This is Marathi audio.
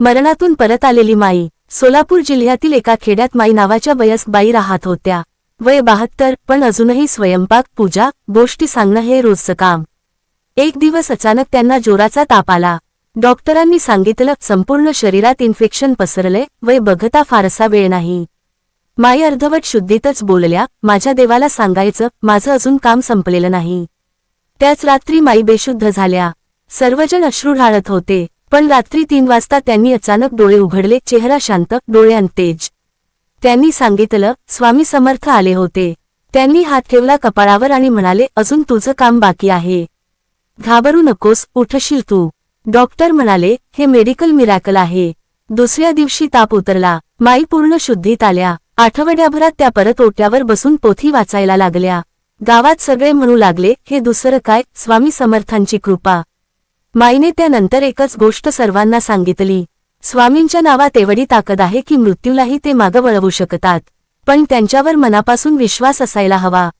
मरणातून परत आलेली माई. सोलापूर जिल्ह्यातील एका खेड्यात माई नावाच्या वयस्क बाई राहत होत्या. वय बहात्तर पण अजूनही स्वयंपाक पूजा गोष्टी सांगणं हे रोजचं काम. एक दिवस अचानक त्यांना जोराचा ताप आला. डॉक्टरांनी सांगितलं संपूर्ण शरीरात इन्फेक्शन पसरले वय बघता फारसा वेळ नाही. माई अर्धवट शुद्धीतच बोलल्या माझ्या देवाला सांगायचं माझं अजून काम संपलेलं नाही. त्याच रात्री माई बेशुद्ध झाल्या. सर्वजण अश्रू ढाळत होते. पण रात्री तीन वाजता त्यांनी अचानक डोळे उघडले चेहरा शांत डोळ्यांत तेज. त्यांनी सांगितलं स्वामी समर्थ आले होते. त्यांनी हात ठेवला कपाळावर आणि म्हणाले अजून तुझं काम बाकी आहे. घाबरू नकोस उठशील तू. डॉक्टर म्हणाले हे मेडिकल मिरॅकल आहे. दुसऱ्या दिवशी ताप उतरला माई पूर्ण शुद्धीत आल्या. आठवड्याभरात त्या परत ओट्यावर बसून पोथी वाचायला लागल्या. गावात सगळे म्हणू लागले हे दुसरं काय? स्वामी समर्थांची कृपा. माईने त्यानंतर एकच गोष्ट सर्वांना सांगितली. स्वामींच्या नावात एवढी ताकद आहे की मृत्यूलाही ते मागं वळवू शकतात. पण त्यांच्यावर मनापासून विश्वास असायला हवा.